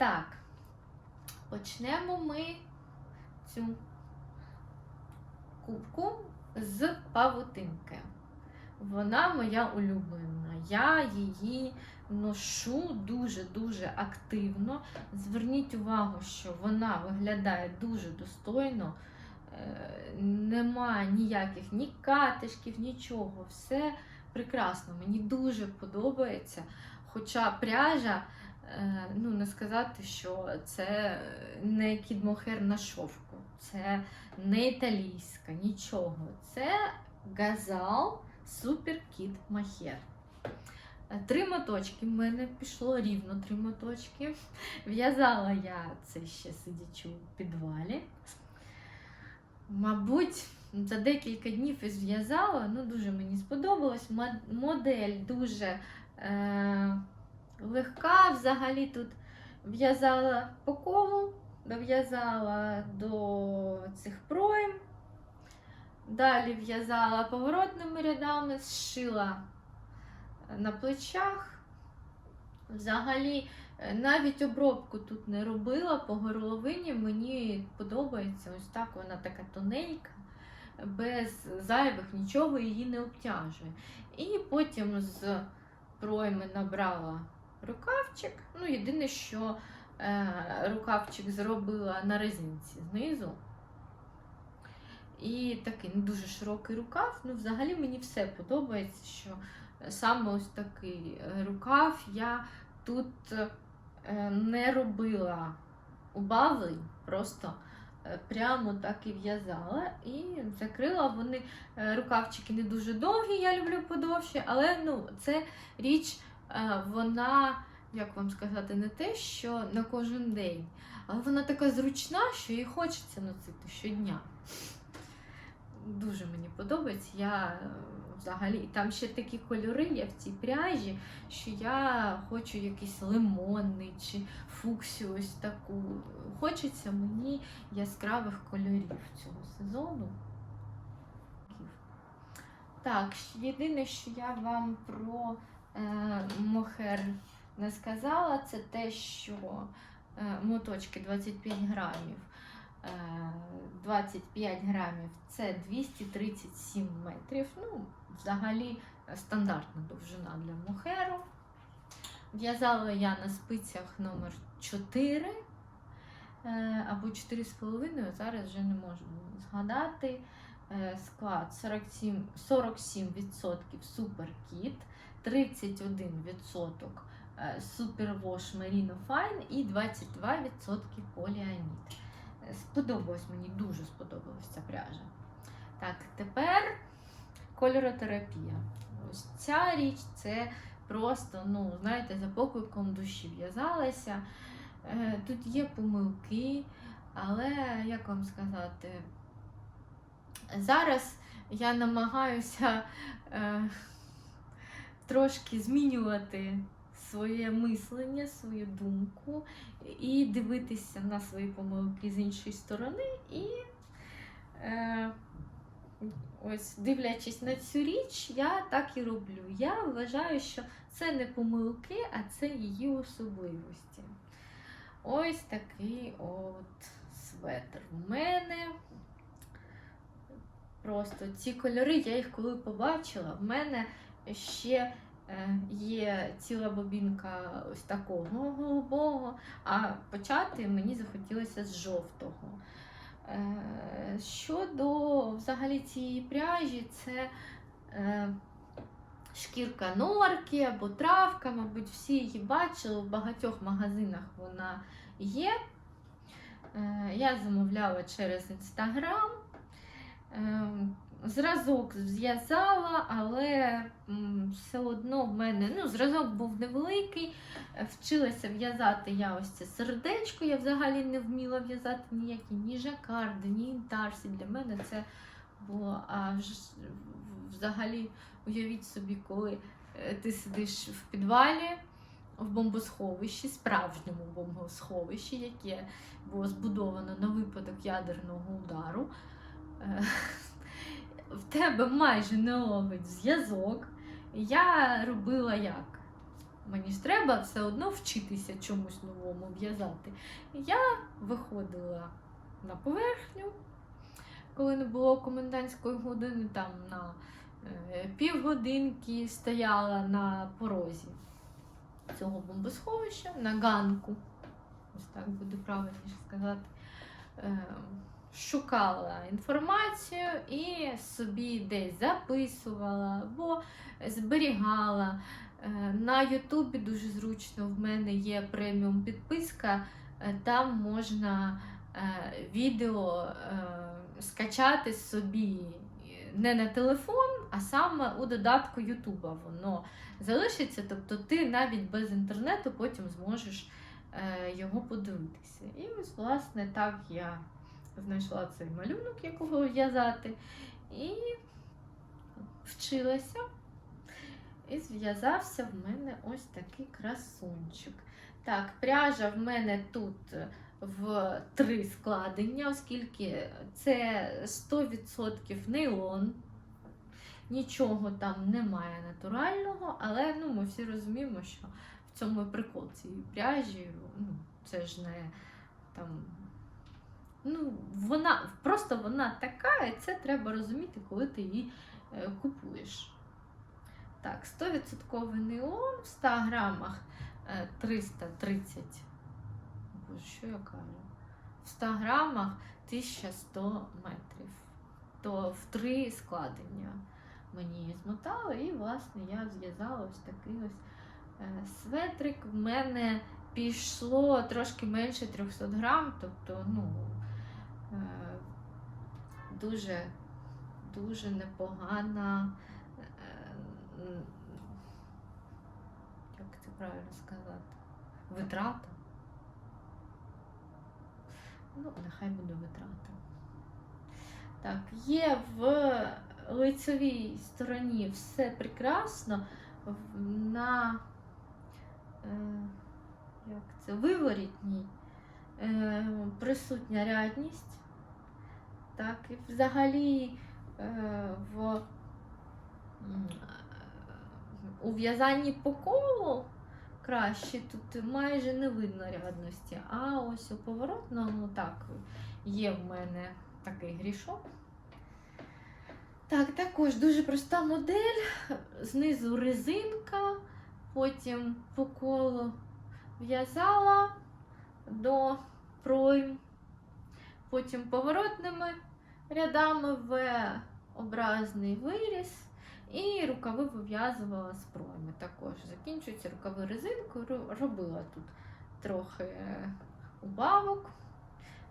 Так, почнемо ми цю кубку з павутинки. Вона моя улюблена. Я її ношу дуже-дуже активно. Зверніть увагу, що вона виглядає дуже достойно. Е, Нема ніяких ні катишків, нічого. Все прекрасно. Мені дуже подобається. Хоча пряжа, ну не сказати, що це не кідмохер на шовку, це не італійська, нічого. Це газал Супер Кід Махер. Е, Три моточки в мене пішло рівно три моточки. В'язала я це ще сидячи у підвалі. Мабуть, за декілька днів і зв'язала, ну дуже мені сподобалось. Модель дуже е, легка. Взагалі тут в'язала по колу, дов'язала до цих пройм. Далі в'язала поворотними рядами, зшила на плечах. Взагалі, е, навіть обробку тут не робила по горловині. Мені подобається ось так вона така тоненька, без зайвих нічого її не обтяжує. І потім з пройми набрала рукавчик. Ну, єдине, що е, рукавчик зробила на резинці знизу. І такий не дуже широкий рукав. Ну, взагалі мені все подобається, що саме ось такий е, рукав я тут е, не робила убавлень, просто е, прямо так і в'язала і закрила. Вони е, рукавчики не дуже довгі, я люблю подовші, але ну, це річ, е, вона, як вам сказати, не те, що на кожен день, але вона така зручна, що її хочеться носити щодня. Дуже мені подобається. Я е, взагалі там ще такі кольори є в цій пряжі, що я хочу якийсь лимонний чи фуксію ось таку. Хочеться мені яскравих кольорів цього сезону. Так, єдине, що я вам про е, мохер не сказала, це те, що е, моточки 25 грамів. Е, 25 грамів це 237 метрів. Ну, взагалі е, стандартна довжина для мохеру. В'язала я на спицях номер 4 е, або 4,5, зараз вже не можу згадати. Е, Склад 47, 47% суперкіт, 31% е, супервош Merino Fine і 22% поліамід. Е, Сподобалось мені, дуже сподобалась ця пряжа. Так, тепер кольоротерапія. Ось ця річ це просто, ну, знаєте, за покликом душі в'язалася. Тут є помилки, але як вам сказати, зараз я намагаюся е, трошки змінювати своє мислення, свою думку і дивитися на свої помилки з іншої сторони. І е, ось дивлячись на цю річ, я так і роблю. Я вважаю, що це не помилки, а це її особливості. Ось такий от светр у мене. Просто ці кольори, я їх коли побачила, в мене ще е, є ціла бобінка ось такого голубого, а почати мені захотілося з жовтого. Е, Щодо взагалі цієї пряжі, це е, шкірка норки або травка, мабуть, всі її бачили, в багатьох магазинах вона є. Я замовляла через інстаграм. Ем, Зразок зв'язала, але все одно в мене ну, зразок був невеликий. Вчилася в'язати я ось це сердечко. Я взагалі не вміла в'язати ніякі ні жакарди, ні інтарсі. Для мене це було аж взагалі уявіть собі, коли е, ти сидиш в підвалі. В бомбосховищі, справжньому бомбосховищі, яке було збудовано на випадок ядерного удару. Е, в тебе майже не ловить зв'язок. Я робила як? мені ж треба все одно вчитися чомусь новому в'язати. Я виходила на поверхню, коли не було комендантської години, там на е, півгодинки стояла на порозі цього бомбосховища, на ганку, ось так буде правильніше сказати. Шукала інформацію і собі десь записувала або зберігала. Е, На Ютубі дуже зручно в мене є преміум підписка, е, там можна е, відео скачати собі не на телефон, а саме у додатку Ютуба. Воно залишиться, тобто ти навіть без інтернету потім зможеш його подивитися. І ось, власне, так я знайшла цей малюнок, якого в'язати, і вчилася. І зв'язався в мене ось такий красунчик. Так, пряжа в мене тут в три складення, оскільки це 100% нейлон. Нічого там немає натурального, але ну, ми всі розуміємо, що в цьому прикол цієї пряжі. Ну, це ж не там. Ну, вона просто вона така, і це треба розуміти, коли ти її е, купуєш. Так, 100% нейлон в 100 грамах е, 330. Боже, що я кажу? В 100 грамах 1100 метрів. То в три складення мені її змотали, і, власне, я зв'язала ось такий ось е, светрик. В мене пішло трошки менше 300 грам, тобто, ну, е, дуже, дуже непогана. е, Як це правильно сказати? Витрата. Ну, нехай буде витрата. Так, є в лицевій стороні все прекрасно. На е, як це, виворітній е, присутня рядність. Так, і взагалі е, в у в'язанні по колу краще тут майже не видно рядності. А ось у поворотному так є в мене такий грішок. Так, також дуже проста модель. Знизу резинка, потім по колу в'язала до пройм, потім поворотними рядами В-образний виріз. І рукави вив'язувала з пройми також. Закінчуються рукави резинкою, робила тут трохи убавок.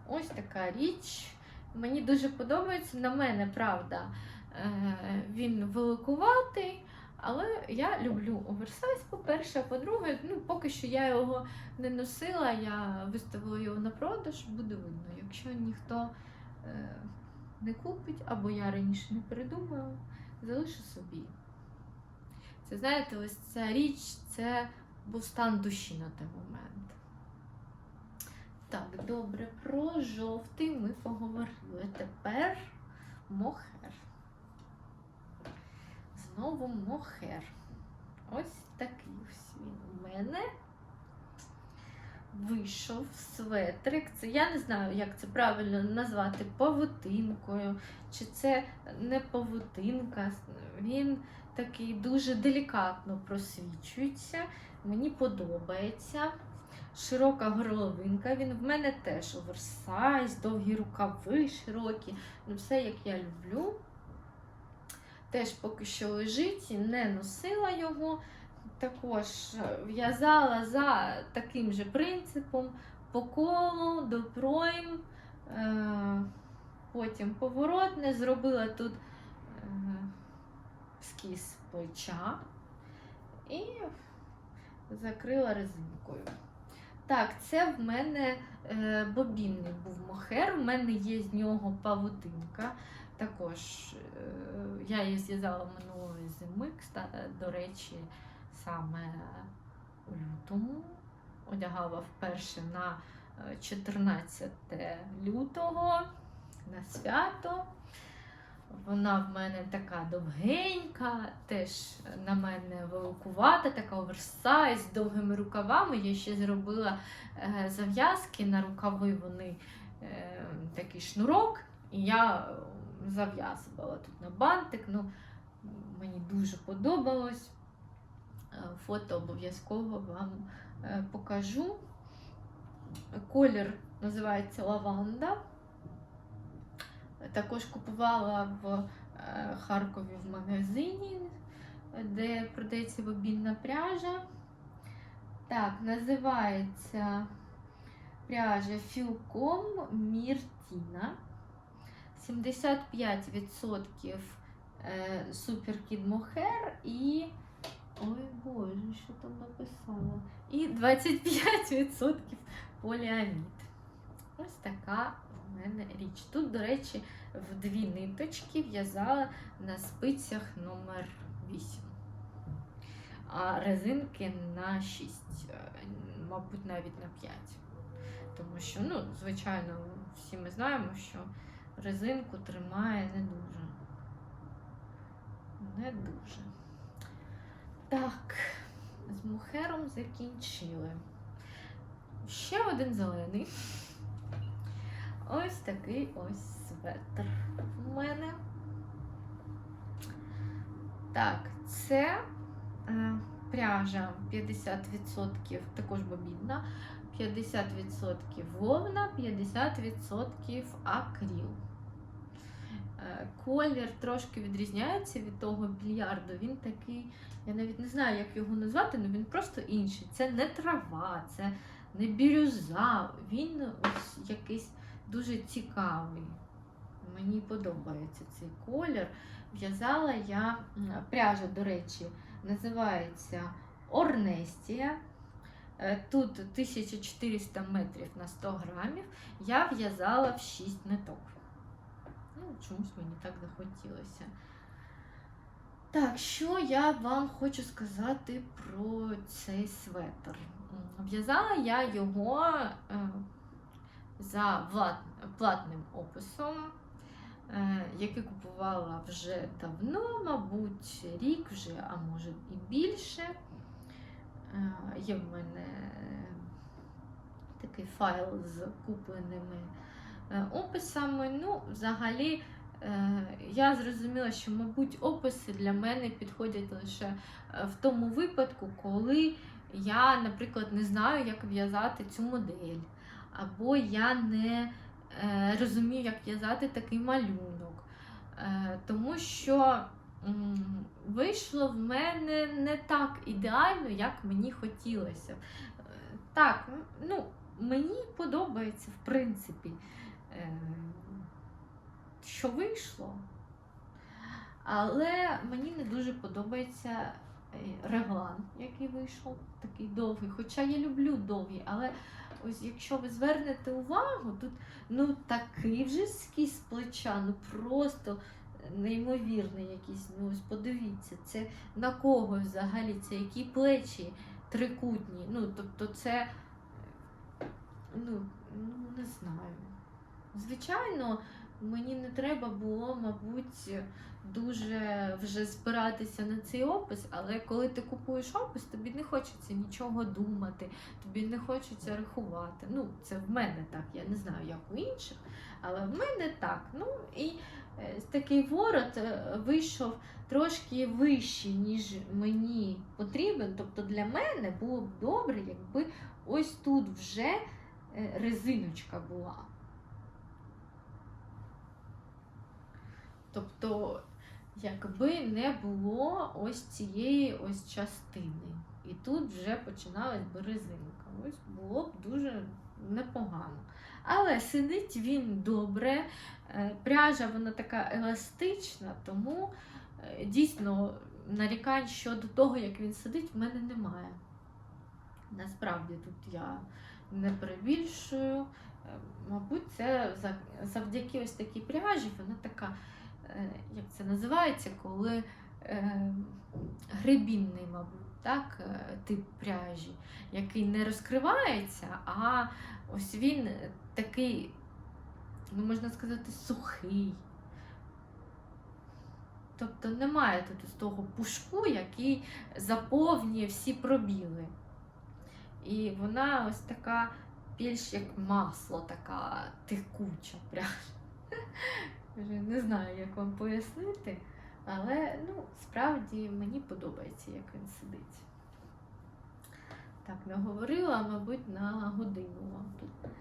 Ось така річ. Мені дуже подобається. На мене, правда, е, він великуватий, але я люблю оверсайз, по-перше, а по-друге, ну, поки що я його не носила, я виставила його на продаж, буде видно. Якщо ніхто е, не купить, або я раніше не придумала, залишу собі. Це знаєте, ось ця річ це був стан душі на той момент. Так, добре, про жовтий ми поговорили. Тепер мохер. Знову мохер. Ось такий ось він у мене. Вийшов светрик. Це я не знаю, як це правильно назвати павутинкою, чи це не павутинка. Він такий дуже делікатно просвічується. Мені подобається. Широка горловинка. Він в мене теж оверсайз, довгі рукави широкі. Ну, все як я люблю. Теж поки що лежить, не носила його. Також в'язала за таким же принципом по колу до пройм, е, потім поворотне, зробила тут е, скіз плеча і закрила резинкою. Так, це в мене е, бобінний був мохер, в мене є з нього павутинка. Також е, я її зв'язала минулої зими, до речі, саме у лютому. Одягала вперше на е, 14 лютого на свято. Вона в мене така довгенька, теж на мене великувата, така оверсайз з довгими рукавами. Я ще зробила е, зав'язки на рукави, вони е, такий шнурок, і я е, зав'язувала тут на бантик. Ну, мені дуже подобалось. Е, Фото обов'язково вам е, покажу. Колір називається лаванда. Також купувала в е, Харкові в магазині, де продається бобінна пряжа. Так, називається пряжа Філком Міртіна. 75% е, суперкід мохер і. Ой Боже, що там написала? І 25% поліамід. Ось така в мене річ. Тут, до речі, в дві ниточки в'язала на спицях номер 8. А резинки на 6, е, мабуть, навіть на 5. Тому що, ну, звичайно, всі ми знаємо, що резинку тримає не дуже. Не дуже. Так, з мухером закінчили. Ще один зелений. Ось такий ось светр у мене. Так, це е, пряжа 50%, також бобінна, 50% вовна, 50% акріл. Е, Колір трошки відрізняється від того більярду. Він такий, я навіть не знаю, як його назвати, але він просто інший. Це не трава, це не бірюза. Він ось якийсь дуже цікавий. Мені подобається цей колір. В'язала я пряжа, до речі, називається Орнестія. Е, Тут 1400 метрів на 100 грамів. Я в'язала в 6 ниток. Ну, чомусь мені так захотілося. Так, що я вам хочу сказати про цей светр? В'язала я його е, за платним описом, е, який купувала вже давно, мабуть, рік вже, а може і більше. Е, Є в мене такий файл з купленими описами. Ну, взагалі, е, я зрозуміла, що, мабуть, описи для мене підходять лише е, в тому випадку, коли я, наприклад, не знаю, як в'язати цю модель, або я не е, розумію, як в'язати такий малюнок. Е, тому що вийшло в мене не так ідеально, як мені хотілося. Е, Так, ну, мені подобається, в принципі, е, що вийшло. Але мені не дуже подобається е, реглан, який вийшов, такий довгий. Хоча я люблю довгі, але ось якщо ви звернете увагу, тут ну такий вже скіз плеча, ну просто неймовірний якийсь. Ну ось подивіться, це на кого взагалі, це які плечі трикутні. Ну, тобто це, ну, ну не знаю. Звичайно, мені не треба було, мабуть, дуже вже спиратися на цей опис, але коли ти купуєш опис, тобі не хочеться нічого думати, тобі не хочеться рахувати. Ну, це в мене так, я не знаю, як у інших, але в мене так. Ну і е, такий ворот е, вийшов трошки вищий, ніж мені потрібен. Тобто для мене було б добре, якби ось тут вже е, резиночка була. Тобто, якби не було ось цієї ось частини. І тут вже починалась би резинка. Ось було б дуже непогано. Але сидить він добре, е, пряжа вона така еластична, тому е, дійсно нарікань щодо того, як він сидить, в мене немає. Насправді тут я не перебільшую. Е, Мабуть, це завдяки ось такій пряжі, вона така, як це називається, коли е, гребінний, мабуть, так, е, тип пряжі, який не розкривається, а ось він такий, ну можна сказати, сухий. Тобто немає тут ось того пушку, який заповнює всі пробіли. І вона ось така більш як масло, така текуча. Прям. Вже Не знаю, як вам пояснити, але ну, справді мені подобається, як він сидить. Так, наговорила, мабуть, на годину вам тут.